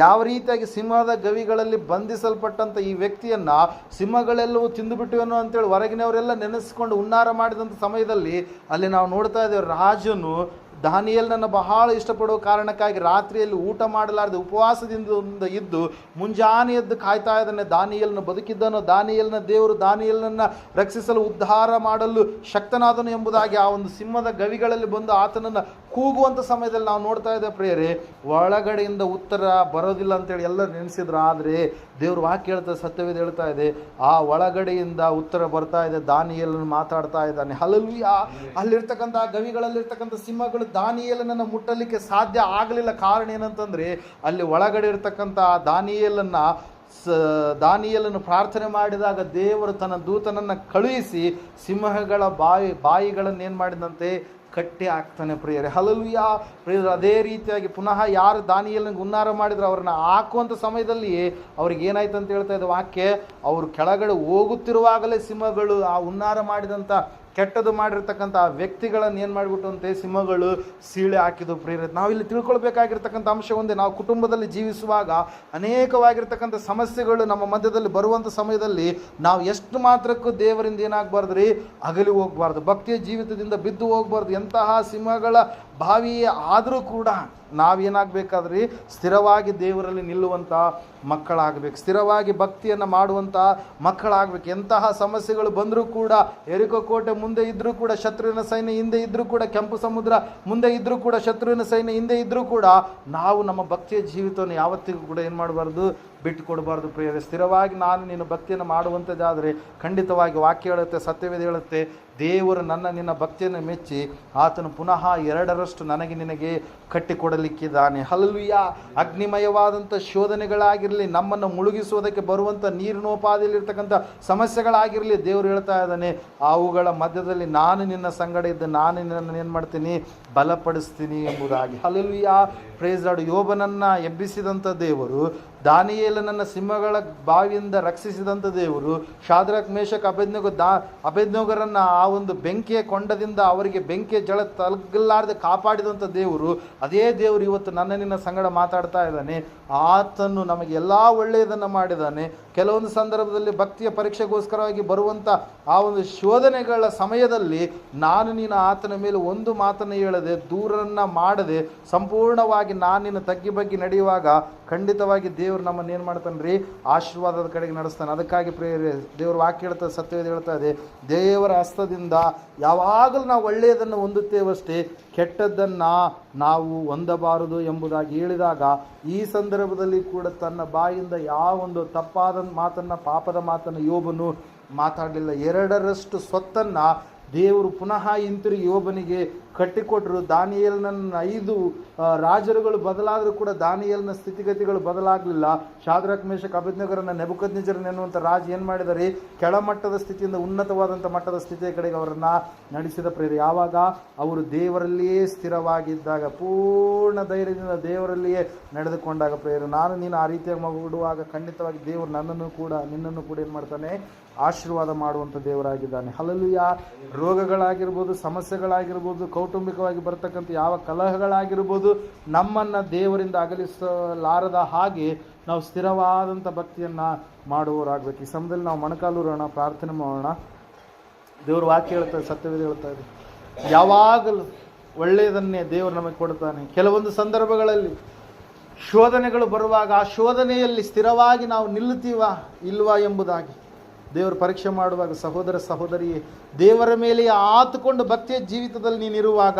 ಯಾವ ರೀತಿಯಾಗಿ ಸಿಂಹದ ಗವಿಗಳಲ್ಲಿ ಬಂಧಿಸಲ್ಪಟ್ಟಂಥ ಈ ವ್ಯಕ್ತಿಯನ್ನು ಸಿಂಹಗಳೆಲ್ಲವೂ ತಿಂದುಬಿಟ್ಟಿವನು ಅಂತೇಳಿ ಹೊರಗಿನವರೆಲ್ಲ ನೆನೆಸ್ಕೊಂಡು ಉನ್ನಾರ ಮಾಡಿದಂಥ ಸಮಯದಲ್ಲಿ ಅಲ್ಲಿ ನಾವು ನೋಡ್ತಾ ಇದ್ದೇವೆ ರಾಜನು ದಾನಿಯಲ್ನನ್ನು ಬಹಳ ಇಷ್ಟಪಡುವ ಕಾರಣಕ್ಕಾಗಿ ರಾತ್ರಿಯಲ್ಲಿ ಊಟ ಮಾಡಲಾರದೆ ಉಪವಾಸದಿಂದ ಇದ್ದು ಮುಂಜಾನೆ ಎದ್ದು ಕಾಯ್ತಾ ಇದ್ದಾನೆ. ದಾನಿಯಲ್ನ ಬದುಕಿದ್ದನು. ದಾನಿಯಲ್ನ ದೇವರು ದಾನಿಯಲ್ನನ್ನು ರಕ್ಷಿಸಲು ಉದ್ಧಾರ ಮಾಡಲು ಶಕ್ತನಾದನು ಎಂಬುದಾಗಿ ಆ ಒಂದು ಸಿಂಹದ ಗವಿಗಳಲ್ಲಿ ಬಂದು ಆತನನ್ನು ಕೂಗುವಂಥ ಸಮಯದಲ್ಲಿ ನಾವು ನೋಡ್ತಾ ಇದ್ದೇವೆ ಪ್ರೇಯರಿ, ಒಳಗಡೆಯಿಂದ ಉತ್ತರ ಬರೋದಿಲ್ಲ ಅಂತೇಳಿ ಎಲ್ಲರೂ ನೆನೆಸಿದ್ರು, ಆದರೆ ದೇವ್ರ ವಾಕ್ಯ ಹೇಳ್ತಾರೆ ಸತ್ಯವೇದ ಹೇಳ್ತಾ ಇದೆ, ಆ ಒಳಗಡೆಯಿಂದ ಉತ್ತರ ಬರ್ತಾ ಇದೆ ದಾನಿಯಲ್ಲನ್ನು ಮಾತಾಡ್ತಾ ಇದ್ದಾನೆ. ಅಲ್ಲಿರ್ತಕ್ಕಂಥ ಆ ಗವಿಗಳಲ್ಲಿರ್ತಕ್ಕಂಥ ಸಿಂಹಗಳು ದಾನಿಯಲನನ್ನು ಮುಟ್ಟಲಿಕ್ಕೆ ಸಾಧ್ಯ ಆಗಲಿಲ್ಲ. ಕಾರಣ ಏನಂತಂದರೆ, ಅಲ್ಲಿ ಒಳಗಡೆ ಇರ್ತಕ್ಕಂಥ ಆ ದಾನಿಯಲನ್ನು, ಸ, ದಾನಿಯಲನ್ನು ಪ್ರಾರ್ಥನೆ ಮಾಡಿದಾಗ ದೇವರು ತನ್ನ ದೂತನನ್ನು ಕಳುಹಿಸಿ, ಸಿಂಹಗಳ ಬಾಯಿ ಬಾಯಿಗಳನ್ನು ಏನು ಮಾಡಿದಂತೆ ಕಟ್ಟಿ ಹಾಕ್ತಾನೆ ಪ್ರಿಯರೇ. ಹಲಲುಯ ಪ್ರಿಯರು, ಅದೇ ರೀತಿಯಾಗಿ ಪುನಃ ಯಾರು ದಾನಿಯಲ್ಲಿ ಉನ್ನಾರ ಮಾಡಿದ್ರು ಅವ್ರನ್ನ ಹಾಕುವಂಥ ಸಮಯದಲ್ಲಿ ಅವ್ರಿಗೆ ಏನಾಯ್ತು ಅಂತ ಹೇಳ್ತಾ ಇದ್ದ ವಾಕ್ಯ, ಅವರು ಕೆಳಗಡೆ ಹೋಗುತ್ತಿರುವಾಗಲೇ ಸಿಂಹಗಳು ಆ ಉನ್ನಾರ ಮಾಡಿದಂಥ ಕೆಟ್ಟದು ಮಾಡಿರ್ತಕ್ಕಂಥ ಆ ವ್ಯಕ್ತಿಗಳನ್ನು ಏನು ಮಾಡಿಬಿಟ್ಟು ಅಂತೆ ಸಿಂಹಗಳು ಸೀಳೆ ಹಾಕಿದ್ದು ಪ್ರೇರಿತ. ನಾವಿಲ್ಲಿ ತಿಳ್ಕೊಳ್ಬೇಕಾಗಿರ್ತಕ್ಕಂಥ ಅಂಶ ಒಂದೇ. ನಾವು ಕುಟುಂಬದಲ್ಲಿ ಜೀವಿಸುವಾಗ ಅನೇಕವಾಗಿರ್ತಕ್ಕಂಥ ಸಮಸ್ಯೆಗಳು ನಮ್ಮ ಮಧ್ಯದಲ್ಲಿ ಬರುವಂಥ ಸಮಯದಲ್ಲಿ ನಾವು ಎಷ್ಟು ಮಾತ್ರಕ್ಕೂ ದೇವರಿಂದ ಏನಾಗಬಾರ್ದು ರೀ? ಅಗಲಿ ಹೋಗಬಾರ್ದು. ಭಕ್ತಿಯ ಜೀವಿತದಿಂದ ಬಿದ್ದು ಹೋಗಬಾರ್ದು. ಎಂತಹ ಸಿಂಹಗಳ ಬಾವಿಯೇ ಆದರೂ ಕೂಡ ನಾವೇನಾಗಬೇಕಾದ್ರಿ? ಸ್ಥಿರವಾಗಿ ದೇವರಲ್ಲಿ ನಿಲ್ಲುವಂಥ ಮಕ್ಕಳಾಗಬೇಕು. ಸ್ಥಿರವಾಗಿ ಭಕ್ತಿಯನ್ನು ಮಾಡುವಂಥ ಮಕ್ಕಳಾಗಬೇಕು. ಎಂತಹ ಸಮಸ್ಯೆಗಳು ಬಂದರೂ ಕೂಡ ಎರಿಕೋ ಕೋಟೆ ಮುಂದೆ ಇದ್ದರೂ ಕೂಡ ಶತ್ರುವಿನ ಸೈನ್ಯ ಹಿಂದೆ ಇದ್ದರೂ ಕೂಡ, ಕೆಂಪು ಸಮುದ್ರ ಮುಂದೆ ಇದ್ದರೂ ಕೂಡ ಶತ್ರುವಿನ ಸೈನ್ಯ ಹಿಂದೆ ಇದ್ದರೂ ಕೂಡ, ನಾವು ನಮ್ಮ ಭಕ್ತಿಯ ಜೀವಿತವನ್ನು ಯಾವತ್ತಿಗೂ ಕೂಡ ಏನು ಮಾಡಬಾರ್ದು? ಬಿಟ್ಟು ಕೊಡಬಾರ್ದು ಪ್ರಿಯರೇ. ಸ್ಥಿರವಾಗಿ ನಾನು ನಿನ್ನ ಭಕ್ತಿಯನ್ನು ಮಾಡುವಂಥದ್ದಾದರೆ ಖಂಡಿತವಾಗಿ ವಾಕ್ಯ ಹೇಳುತ್ತೆ, ಸತ್ಯವೇದ ಹೇಳುತ್ತೆ, ದೇವರು ನನ್ನ, ನಿನ್ನ ಭಕ್ತಿಯನ್ನು ಮೆಚ್ಚಿ ಆತನು ಪುನಃ ಎರಡರಷ್ಟು ನನಗೆ ನಿನಗೆ ಕಟ್ಟಿಕೊಡಲಿಕ್ಕಿದ್ದಾನೆ. ಹಲ್ವಿಯ ಅಗ್ನಿಮಯವಾದಂಥ ಶೋಧನೆಗಳಾಗಿರಲಿ, ನಮ್ಮನ್ನು ಮುಳುಗಿಸುವುದಕ್ಕೆ ಬರುವಂಥ ನೀರಿನೋಪಾದಿಯಲ್ಲಿರ್ತಕ್ಕಂಥ ಸಮಸ್ಯೆಗಳಾಗಿರಲಿ, ದೇವರು ಹೇಳ್ತಾ ಇದ್ದಾನೆ, ಅವುಗಳ ಮಧ್ಯದಲ್ಲಿ ನಾನು ನಿನ್ನ ಸಂಗಡ ಇದ್ದು, ನಾನು ನಿನ್ನನ್ನು ಏನು ಮಾಡ್ತೀನಿ? ಬಲಪಡಿಸ್ತೀನಿ ಎಂಬುದಾಗಿ. ಹಲಲ್ವಿಯ ಪ್ರೇಜಾಡು ಯೋಬನನ್ನು ಎಬ್ಬಿಸಿದಂಥ ದೇವರು ದಾನಿಯೇಲನನ್ನ ಸಿಂಹಗಳ ಬಾವಿಯಿಂದ ರಕ್ಷಿಸಿದಂಥ ದೇವರು ಶಾದ್ರಕ್ ಮೇಷಕ್ ಅಭೇದ್ನೋಗ ದಾ ಅಭೇದ್ನೋಗರನ್ನ ಆ ಒಂದು ಬೆಂಕಿಯ ಕೊಂಡದಿಂದ ಅವರಿಗೆ ಬೆಂಕಿಯ ಜಳ ತಲಗಲಾರದೆ ಕಾಪಾಡಿದಂಥ ದೇವರು, ಅದೇ ದೇವರು ಇವತ್ತು ನನ್ನ ನಿನ್ನ ಸಂಗಡ ಮಾತಾಡ್ತಾ ಇದ್ದಾನೆ. ಆತನು ನಮಗೆ ಎಲ್ಲ ಒಳ್ಳೆಯದನ್ನು ಮಾಡಿದ್ದಾನೆ. ಕೆಲವೊಂದು ಸಂದರ್ಭದಲ್ಲಿ ಭಕ್ತಿಯ ಪರೀಕ್ಷೆಗೋಸ್ಕರವಾಗಿ ಬರುವಂಥ ಆ ಒಂದು ಶೋಧನೆಗಳ ಸಮಯದಲ್ಲಿ ನಾನು ನೀನು ಆತನ ಮೇಲೆ ಒಂದು ಮಾತನ್ನು ಹೇಳದೆ ದೂರನ್ನು ಮಾಡದೆ ಸಂಪೂರ್ಣವಾಗಿ ನಾನು ನಿನ್ನ ತಗ್ಗಿ ಬಗ್ಗಿ ನಡೆಯುವಾಗ ಖಂಡಿತವಾಗಿ ದೇವರು ನಮ್ಮನ್ನು ಏನು ಮಾಡ್ತಾನೆ ರೀ ಆಶೀರ್ವಾದದ ಕಡೆಗೆ ನಡೆಸ್ತಾನೆ. ಅದಕ್ಕಾಗಿ ಪ್ರೇರೇ ದೇವರು ವಾಕ್ಯ ಹೇಳ್ತಾ, ಸತ್ಯವೇದ ಹೇಳ್ತಾ ಇದೆ, ದೇವರ ಹಸ್ತದಿಂದ ಯಾವಾಗಲೂ ನಾವು ಒಳ್ಳೆಯದನ್ನು ಹೊಂದುತ್ತೇವಷ್ಟೇ, ಕೆಟ್ಟದ್ದನ್ನು ನಾವು ಹೊಂದಬಾರದು ಎಂಬುದಾಗಿ ಹೇಳಿದಾಗ ಈ ಸಂದರ್ಭದಲ್ಲಿ ಕೂಡ ತನ್ನ ಬಾಯಿಂದ ಯಾವ ಒಂದು ತಪ್ಪಾದ ಮಾತನ್ನು, ಪಾಪದ ಮಾತನ್ನು ಯೋಬನು ಮಾತಾಡಲಿಲ್ಲ. ಎರಡರಷ್ಟು ಸ್ವತ್ತನ್ನು ದೇವರು ಪುನಃ ಹಿಂತಿರುಗಿ ಯೋಬನಿಗೆ ಕಟ್ಟಿಕೊಟ್ರು. ದಾನಿಯಲ್ನ ಐದು ರಾಜರುಗಳು ಬದಲಾದರೂ ಕೂಡ ದಾನಿಯಲ್ನ ಸ್ಥಿತಿಗತಿಗಳು ಬದಲಾಗಲಿಲ್ಲ. ಶಾದ್ರಕ್ ಮೇಷಕ್ ಅಭಿಜ್ಞಗರನ್ನ ನೆಬುಕದ್ನಿಜರನ್ ಎನ್ನುವಂಥ ರಾಜ ಏನು ಮಾಡಿದರೆ, ಕೆಳಮಟ್ಟದ ಸ್ಥಿತಿಯಿಂದ ಉನ್ನತವಾದಂಥ ಮಟ್ಟದ ಸ್ಥಿತಿಯ ಕಡೆಗೆ ಅವರನ್ನು ನಡೆಸಿದ ಪ್ರೇರ. ಯಾವಾಗ ಅವರು ದೇವರಲ್ಲಿಯೇ ಸ್ಥಿರವಾಗಿದ್ದಾಗ, ಪೂರ್ಣ ಧೈರ್ಯದಿಂದ ದೇವರಲ್ಲಿಯೇ ನಡೆದುಕೊಂಡಾಗ ಪ್ರೇರ, ನಾನು ನೀನು ಆ ರೀತಿಯಾಗಿ ಮಗುಡುವಾಗ ಖಂಡಿತವಾಗಿ ದೇವರು ನನ್ನನ್ನು ಕೂಡ, ನಿನ್ನನ್ನು ಕೂಡ ಏನು ಮಾಡ್ತಾನೆ? ಆಶೀರ್ವಾದ ಮಾಡುವಂಥ ದೇವರಾಗಿದ್ದಾನೆ. ಹಲಲುಯ ರೋಗಗಳಾಗಿರ್ಬೋದು, ಸಮಸ್ಯೆಗಳಾಗಿರ್ಬೋದು ಕೌಟುಂಬಿಕವಾಗಿ ಬರ್ತಕ್ಕಂಥ ಯಾವ ಕಲಹಗಳಾಗಿರ್ಬೋದು, ನಮ್ಮನ್ನು ದೇವರಿಂದ ಅಗಲಿಸಲಾರದ ಹಾಗೆ ನಾವು ಸ್ಥಿರವಾದಂಥ ಭಕ್ತಿಯನ್ನು ಮಾಡುವವರಾಗಬೇಕು. ಈ ಸಮಯದಲ್ಲಿ ನಾವು ಮೊಣಕಾಲೂರೋಣ ಪ್ರಾರ್ಥನೆ ಮಾಡೋಣ. ದೇವರು ವಾಕ್ಯ ಹೇಳ್ತಾರೆ ಸತ್ಯವೇದ ಹೇಳ್ತಾ ಇದೆ. ಯಾವಾಗಲೂ ಒಳ್ಳೆಯದನ್ನೇ ದೇವರು ನಮಗೆ ಕೊಡ್ತಾನೆ ಕೆಲವೊಂದು ಸಂದರ್ಭಗಳಲ್ಲಿ ಶೋಧನೆಗಳು ಬರುವಾಗ ಆ ಶೋಧನೆಯಲ್ಲಿ ಸ್ಥಿರವಾಗಿ ನಾವು ನಿಲ್ಲುತ್ತೀವಾ, ಇಲ್ವಾ ಎಂಬುದಾಗಿ. ದೇವರು ಪರೀಕ್ಷೆ ಮಾಡುವಾಗ ಸಹೋದರ ಸಹೋದರಿಯೇ, ದೇವರ ಮೇಲೆ ಆತುಕೊಂಡು ಭಕ್ತಿಯ ಜೀವಿತದಲ್ಲಿ ನೀನಿರುವಾಗ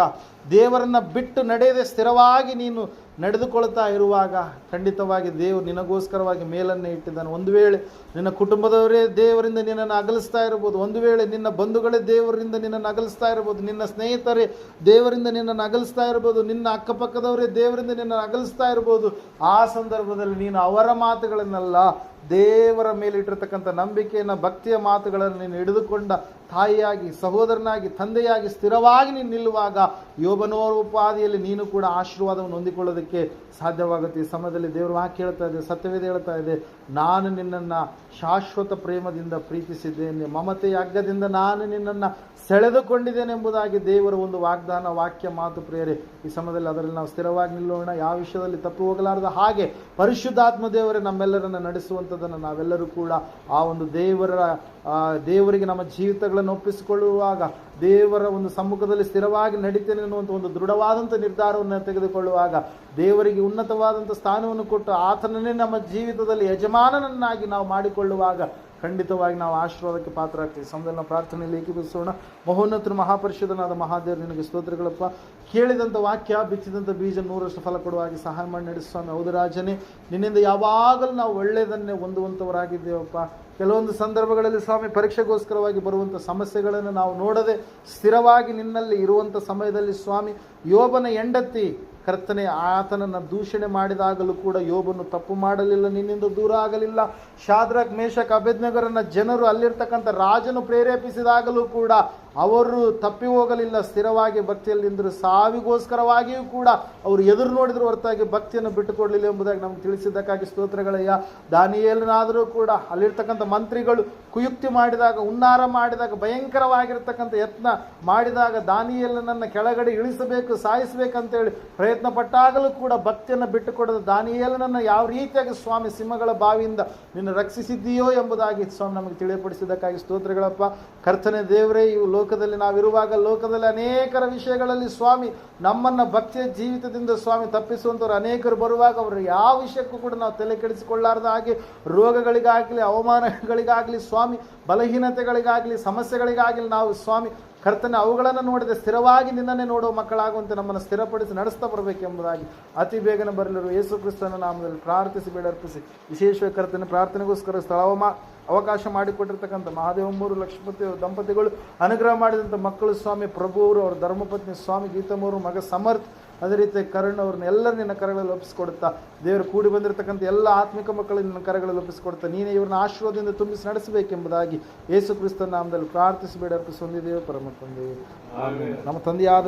ದೇವರನ್ನ ಬಿಟ್ಟು ನಡೆಯದೆ ಸ್ಥಿರವಾಗಿ ನೀನು ನಡೆದುಕೊಳ್ತಾ ಇರುವಾಗ, ಖಂಡಿತವಾಗಿ ದೇವರು ನಿನಗೋಸ್ಕರವಾಗಿ ಮೇಲನ್ನೇ ಇಟ್ಟಿದ್ದಾನೆ. ಒಂದು ವೇಳೆ ನಿನ್ನ ಕುಟುಂಬದವರೇ ದೇವರಿಂದ ನಿನ್ನನ್ನು ಅಗಲಿಸ್ತಾ ಇರ್ಬೋದು ಒಂದು ವೇಳೆ ನಿನ್ನ ಬಂಧುಗಳೇ ದೇವರಿಂದ ನಿನ್ನನ್ನು ಅಗಲಿಸ್ತಾ ಇರ್ಬೋದು ನಿನ್ನ ಸ್ನೇಹಿತರೇ ದೇವರಿಂದ ನಿನ್ನನ್ನು ಅಗಲಿಸ್ತಾ ಇರ್ಬೋದು ನಿನ್ನ ಅಕ್ಕಪಕ್ಕದವರೇ ದೇವರಿಂದ ನಿನ್ನನ್ನು ಅಗಲಿಸ್ತಾ ಇರ್ಬೋದು ಆ ಸಂದರ್ಭದಲ್ಲಿ ನೀನು ಅವರ ಮಾತುಗಳನ್ನೆಲ್ಲ ದೇವರ ಮೇಲೆ ಇಟ್ಟಿರ್ತಕ್ಕಂಥ ನಂಬಿಕೆಯನ್ನು, ಭಕ್ತಿಯ ಮಾತುಗಳನ್ನು ನೀನು ಹಿಡಿದುಕೊಂಡ ತಾಯಿಯಾಗಿ, ಸಹೋದರನಾಗಿ, ತಂದೆಯಾಗಿ ಸ್ಥಿರವಾಗಿ ನೀನು ನಿಲ್ಲುವಾಗ ಯೋಬನೋಪಾದಿಯಲ್ಲಿ ನೀನು ಕೂಡ ಆಶೀರ್ವಾದವನ್ನು ಹೊಂದಿಕೊಳ್ಳೋದಕ್ಕೆ ಸಾಧ್ಯವಾಗುತ್ತೆ. ಈ ಸಮಯದಲ್ಲಿ ದೇವರು ಹಾಕಿ ಹೇಳ್ತಾ ಇದೆ, ಸತ್ಯವೇದ ಹೇಳ್ತಾ ಇದೆ, ನಾನು ನಿನ್ನನ್ನು ಶಾಶ್ವತ ಪ್ರೇಮದಿಂದ ಪ್ರೀತಿಸಿದ್ದೇನೆ, ಮಮತೆಯ ಅಗ್ಗದಿಂದ ನಾನು ನಿನ್ನನ್ನು ಸೆಳೆದುಕೊಂಡಿದ್ದೇನೆ ಎಂಬುದಾಗಿ ದೇವರ ಒಂದು ವಾಗ್ದಾನ, ವಾಕ್ಯ ಮಾತು ಪ್ರೇರೆ ಈ ಸಮಯದಲ್ಲಿ ಅದರಲ್ಲಿ ನಾವು ಸ್ಥಿರವಾಗಿ ನಿಲ್ಲೋಣ. ಯಾವ ವಿಷಯದಲ್ಲಿ ತಪ್ಪು ಹೋಗಲಾರದ ಹಾಗೆ ಪರಿಶುದ್ಧಾತ್ಮ ದೇವರೇ ನಮ್ಮೆಲ್ಲರನ್ನು ನಡೆಸುವಂಥದ್ದನ್ನು ನಾವೆಲ್ಲರೂ ಕೂಡ ಆ ಒಂದು ದೇವರ ದೇವರಿಗೆ ನಮ್ಮ ಜೀವಿತಗಳನ್ನು ಒಪ್ಪಿಸಿಕೊಳ್ಳುವಾಗ, ದೇವರ ಒಂದು ಸಮ್ಮುಖದಲ್ಲಿ ಸ್ಥಿರವಾಗಿ ನಡೀತೇನೆ ಅನ್ನುವಂಥ ಒಂದು ದೃಢವಾದಂಥ ನಿರ್ಧಾರವನ್ನು ತೆಗೆದುಕೊಳ್ಳುವಾಗ, ದೇವರಿಗೆ ಉನ್ನತವಾದಂಥ ಸ್ಥಾನವನ್ನು ಕೊಟ್ಟು ಆತನನ್ನೇ ನಮ್ಮ ಜೀವಿತದಲ್ಲಿ ಯಜಮಾನನನ್ನಾಗಿ ನಾವು ಮಾಡಿಕೊಳ್ಳುವಾಗ ಖಂಡಿತವಾಗಿ ನಾವು ಆಶೀರ್ವಾದಕ್ಕೆ ಪಾತ್ರ ಆಗ್ತೀವಿ ಸಮಯದಲ್ಲಿ ನಾವು ಪ್ರಾರ್ಥನೆಯಲ್ಲಿ ಏಕೀಪಿಸೋಣ ಮಹೋನ್ನತರು ಮಹಾಪರಿಷದನಾದ ಮಹಾದೇವರು, ನಿನಗೆ ಸ್ತೋತ್ರಗಳಪ್ಪ. ಕೇಳಿದಂಥ ವಾಕ್ಯ ಬಿಚ್ಚಿದಂಥ ಬೀಜ ನೂರಷ್ಟು ಫಲ ಕೊಡುವಾಗಿ ಸಹಾಯ ಮಾಡಿ ನಡೆಸು ಸ್ವಾಮಿ. ಹೌದು ರಾಜನೇ, ನಿನ್ನಿಂದ ಯಾವಾಗಲೂ ನಾವು ಒಳ್ಳೆಯದನ್ನೇ ಹೊಂದುವಂಥವರಾಗಿದ್ದೇವಪ್ಪ ಕೆಲವೊಂದು ಸಂದರ್ಭಗಳಲ್ಲಿ ಸ್ವಾಮಿ, ಪರೀಕ್ಷೆಗೋಸ್ಕರವಾಗಿ ಬರುವಂಥ ಸಮಸ್ಯೆಗಳನ್ನು ನಾವು ನೋಡದೆ ಸ್ಥಿರವಾಗಿ ನಿನ್ನಲ್ಲಿ ಇರುವಂಥ ಸಮಯದಲ್ಲಿ ಸ್ವಾಮಿ, ಯೋಬನ ಹೆಂಡತಿ ಕರ್ತನೆ, ಆತನನ್ನು ದೂಷಣೆ ಮಾಡಿದಾಗಲೂ ಕೂಡ ಯೋಬನು ತಪ್ಪು ಮಾಡಲಿಲ್ಲ, ನಿನ್ನಿಂದ ದೂರ ಆಗಲಿಲ್ಲ. ಶಾದ್ರಕ್ ಮೇಷಕ್ ಅಭೇದ್ನಗರನ್ನ ಜನರು ಅಲ್ಲಿರ್ತಕ್ಕಂಥ ರಾಜನು ಪ್ರೇರೇಪಿಸಿದಾಗಲೂ ಕೂಡ ಅವರು ತಪ್ಪಿ ಹೋಗಲಿಲ್ಲ, ಸ್ಥಿರವಾಗಿ ಭಕ್ತಿಯಲ್ಲಿ ನಿಂದರು ಸಾವಿಗೋಸ್ಕರವಾಗಿಯೂ ಕೂಡ ಅವರು ಎದುರು ನೋಡಿದ್ರು ಹೊರತಾಗಿ ಭಕ್ತಿಯನ್ನು ಬಿಟ್ಟುಕೊಡಲಿಲ್ಲ ಎಂಬುದಾಗಿ ನಮ್ಗೆ ತಿಳಿಸಿದ್ದಕ್ಕಾಗಿ ಸ್ತೋತ್ರಗಳಯ್ಯ. ದಾನಿಯೇಲನಾದರೂ ಕೂಡ ಅಲ್ಲಿರ್ತಕ್ಕಂಥ ಮಂತ್ರಿಗಳು ಕುಯುಕ್ತಿ ಮಾಡಿದಾಗ ಉನ್ನಾರ ಮಾಡಿದಾಗ, ಭಯಂಕರವಾಗಿರ್ತಕ್ಕಂಥ ಯತ್ನ ಮಾಡಿದಾಗ ದಾನಿಯೇಲನನ್ನ ಕೆಳಗಡೆ ಇಳಿಸಬೇಕು, ಸಾಯಿಸಬೇಕಂತೇಳಿ ಪ್ರಯತ್ನ ಪಟ್ಟಾಗಲೂ ಕೂಡ ಭಕ್ತಿಯನ್ನು ಬಿಟ್ಟುಕೊಡದ ದಾನಿಯೇಲನನ್ನು ಯಾವ ರೀತಿಯಾಗಿ ಸ್ವಾಮಿ ಸಿಂಹಗಳ ಬಾವಿಯಿಂದ ನಿನ್ನ ರಕ್ಷಿಸಿದ್ದೀಯೋ ಎಂಬುದಾಗಿ ಸ್ವಾಮಿ ನಮಗೆ ತಿಳಿಯಪಡಿಸಿದ್ದಕ್ಕಾಗಿ ಸ್ತೋತ್ರಗಳಪ್ಪ. ಕರ್ತನೆ ದೇವರೇ ಈ ಲೋಕದಲ್ಲಿ ನಾವಿರುವಾಗ ಲೋಕದಲ್ಲಿ ಅನೇಕರ ವಿಷಯಗಳಲ್ಲಿ ಸ್ವಾಮಿ ನಮ್ಮನ್ನು ಭಕ್ತಿಯ ಜೀವಿತದಿಂದ ಸ್ವಾಮಿ ತಪ್ಪಿಸುವಂಥವ್ರು ಅನೇಕರು ಬರುವಾಗ ಅವರು ಯಾವ ವಿಷಯಕ್ಕೂ ಕೂಡ ನಾವು ತಲೆ ಕೆಡಿಸಿಕೊಳ್ಳಾರ್ದ ಹಾಗೆ ರೋಗಗಳಿಗಾಗಲಿ ಅವಮಾನಗಳಿಗಾಗಲಿ ಸ್ವಾಮಿ ಬಲಹೀನತೆಗಳಿಗಾಗಲಿ, ಸಮಸ್ಯೆಗಳಿಗಾಗಲಿ ನಾವು ಸ್ವಾಮಿ, ಕರ್ತನ ಅವುಗಳನ್ನು ನೋಡಿದೆ ಸ್ಥಿರವಾಗಿ ನಿನ್ನನ್ನೇ ನೋಡುವ ಮಕ್ಕಳಾಗುವಂತೆ ನಮ್ಮನ್ನು ಸ್ಥಿರಪಡಿಸಿ ನಡೆಸ್ತಾ ಬರಬೇಕೆಂಬುದಾಗಿ ಅತಿ ಬೇಗನೆ ಬರಲಿರುವ ಯೇಸು ಕ್ರಿಸ್ತನ ನಾಮದಲ್ಲಿ ಪ್ರಾರ್ಥಿಸಿ ಬೇಡರ್ಪಿಸಿ ವಿಶೇಷ ಕರ್ತನ ಪ್ರಾರ್ಥನೆಗೋಸ್ಕರ ಸ್ಥಳವ ಅವಕಾಶ ಮಾಡಿಕೊಟ್ಟಿರ್ತಕ್ಕಂಥ ಮಹಾದೇವ ಮೂರು ಲಕ್ಷ್ಮೀಪತಿ ದಂಪತಿಗಳು, ಅನುಗ್ರಹ ಮಾಡಿದಂಥ ಮಕ್ಕಳು ಸ್ವಾಮಿ, ಪ್ರಭುವರು, ಅವರ ಧರ್ಮಪತ್ನಿ ಸ್ವಾಮಿ ಗೀತಮೂರು ಮಗ ಸಮರ್ಥ್ ಅದೇ ರೀತಿ ಕರುಣ್ ಅವ್ರನ್ನ ಎಲ್ಲರೂ ನಿನ್ನ ಕರಗಳಲ್ಲಿ ಒಪ್ಪಿಸ್ಕೊಡುತ್ತಾ ದೇವರು ಕೂಡಿ ಬಂದಿರತಕ್ಕಂಥ ಎಲ್ಲ ಆತ್ಮಿಕ ಮಕ್ಕಳು ನಿನ್ನ ಕರಗಳಲ್ಲಿ ಒಪ್ಪಿಸ್ಕೊಡ್ತಾ ನೀನೇ ಇವ್ರನ್ನ ಆಶೀರ್ವಾದದಿಂದ ತುಂಬಿಸಿ ನಡೆಸಬೇಕೆಂಬುದಾಗಿ ಯೇಸು ಕ್ರಿಸ್ತನ ನಾಮದಲ್ಲಿ ಪ್ರಾರ್ಥಿಸಬೇಡ ಅರ್ಪಿಸಿ ಹೊಂದಿದ್ದೇವೆ ಪರಮ ತಂದೆ ನಮ್ಮ ತಂದೆಯಾದ